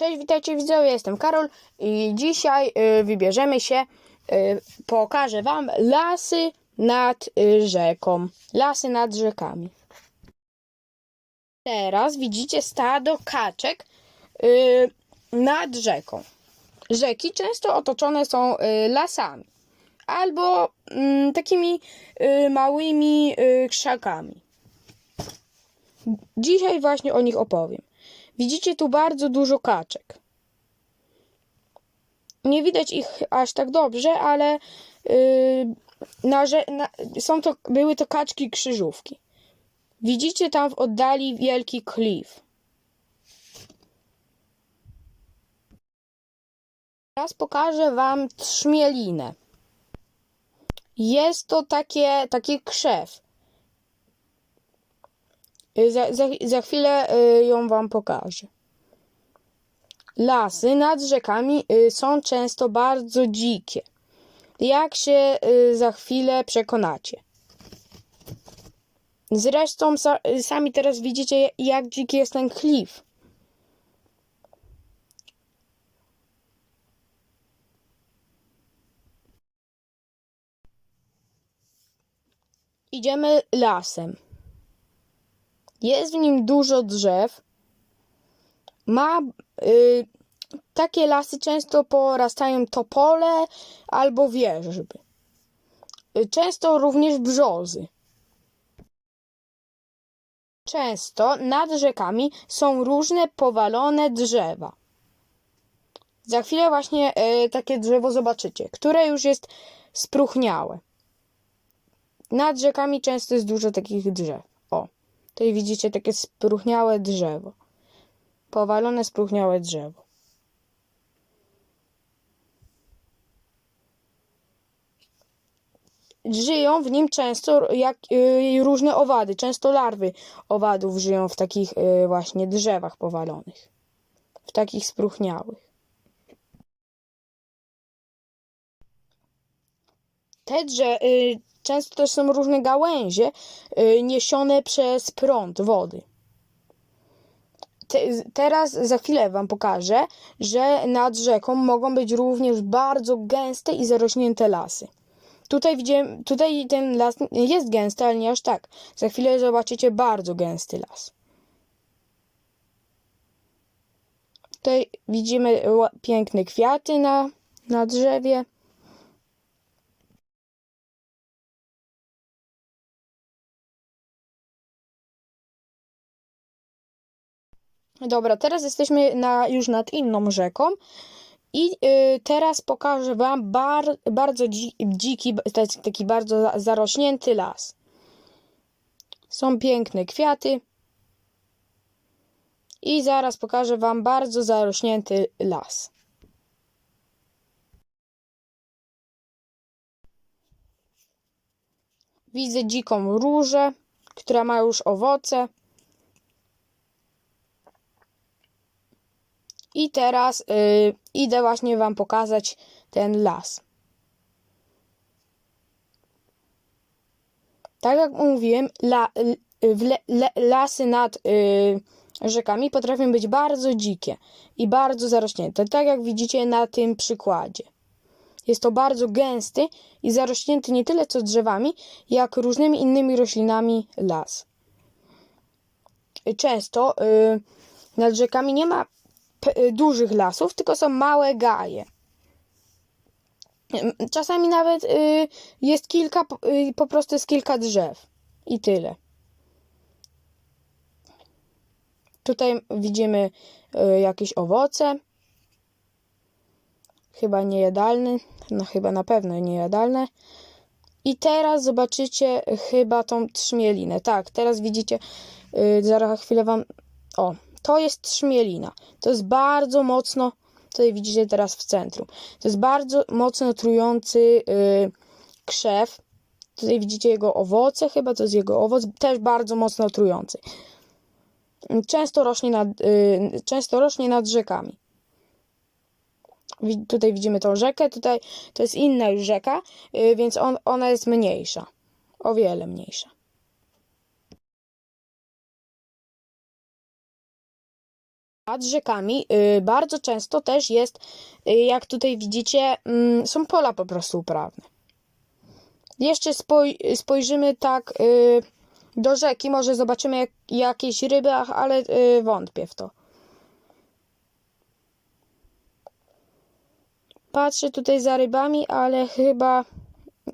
Cześć, witajcie widzowie, jestem Karol i dzisiaj y, wybierzemy się, y, pokażę wam lasy nad y, rzeką, lasy nad rzekami. Teraz widzicie stado kaczek y, nad rzeką. Rzeki często otoczone są y, lasami albo mm, takimi y, małymi y, krzakami. Dzisiaj właśnie o nich opowiem. Widzicie tu bardzo dużo kaczek. Nie widać ich aż tak dobrze, ale yy, na, na, są to, były to kaczki krzyżówki. Widzicie tam w oddali wielki klif. Teraz pokażę wam trzmielinę. Jest to takie, taki krzew. Y, Za, za, za chwilę y, ją wam pokażę. Lasy nad rzekami y, są często bardzo dzikie. Jak się za chwilę przekonacie. Zresztą sa, sami teraz widzicie, jak dziki jest ten klif. Idziemy lasem. Jest w nim dużo drzew. Ma y, takie lasy często porastają topole albo wierzby. Y, Często również brzozy. Często nad rzekami są różne powalone drzewa. Za chwilę właśnie y, takie drzewo zobaczycie, które już jest spróchniałe. Nad rzekami często jest dużo takich drzew. Tutaj widzicie takie spróchniałe drzewo. Powalone, spróchniałe drzewo. Żyją w nim często jak y, różne owady, często larwy owadów żyją w takich y, właśnie drzewach powalonych. W takich spróchniałych. Te drze- y, często też są różne gałęzie y, niesione przez prąd wody. Te, teraz za chwilę Wam pokażę, że nad rzeką mogą być również bardzo gęste i zarośnięte lasy. Tutaj widzimy, tutaj ten las jest gęsty, ale nie aż tak. Za chwilę zobaczycie bardzo gęsty las. Tutaj widzimy piękne kwiaty na, na drzewie. Dobra, teraz jesteśmy na, już nad inną rzeką i y, teraz pokażę Wam bar, bardzo dzi, dziki, taki bardzo za- zarośnięty las. Są piękne kwiaty i zaraz pokażę Wam bardzo zarośnięty las. Widzę dziką różę, która ma już owoce. I teraz y, idę właśnie Wam pokazać ten las. Tak jak mówiłem, la, le, le, lasy nad y, rzekami potrafią być bardzo dzikie i bardzo zarośnięte. Tak jak widzicie na tym przykładzie. Jest to bardzo gęsty i zarośnięty nie tyle co drzewami, jak różnymi innymi roślinami las. Często y, nad rzekami nie ma dużych lasów, tylko są małe gaje. Czasami nawet y, jest kilka, po- y, po prostu jest kilka drzew i tyle. Tutaj widzimy y, jakieś owoce. Chyba niejadalne, no chyba na pewno niejadalne. I teraz zobaczycie chyba tą trzmielinę. Tak, teraz widzicie, y, zaraz chwilę wam. O, to jest trzmielina. To jest bardzo mocno, tutaj widzicie teraz w centrum. To jest bardzo mocno trujący y, krzew. Tutaj widzicie jego owoce, chyba to jest jego owoc, też bardzo mocno trujący. Często rośnie nad, y, często rośnie nad rzekami. Tutaj widzimy tą rzekę, tutaj to jest inna już rzeka, y, więc on, ona jest mniejsza. O wiele mniejsza. Nad rzekami y, bardzo często też jest, y, jak tutaj widzicie, mm, są pola po prostu uprawne. Jeszcze spoj- spojrzymy tak y, do rzeki, może zobaczymy jak, jakieś ryby, ale wątpię w to. Patrzę tutaj za rybami, ale chyba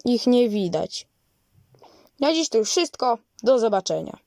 ich nie widać. Na dziś to już wszystko. Do zobaczenia.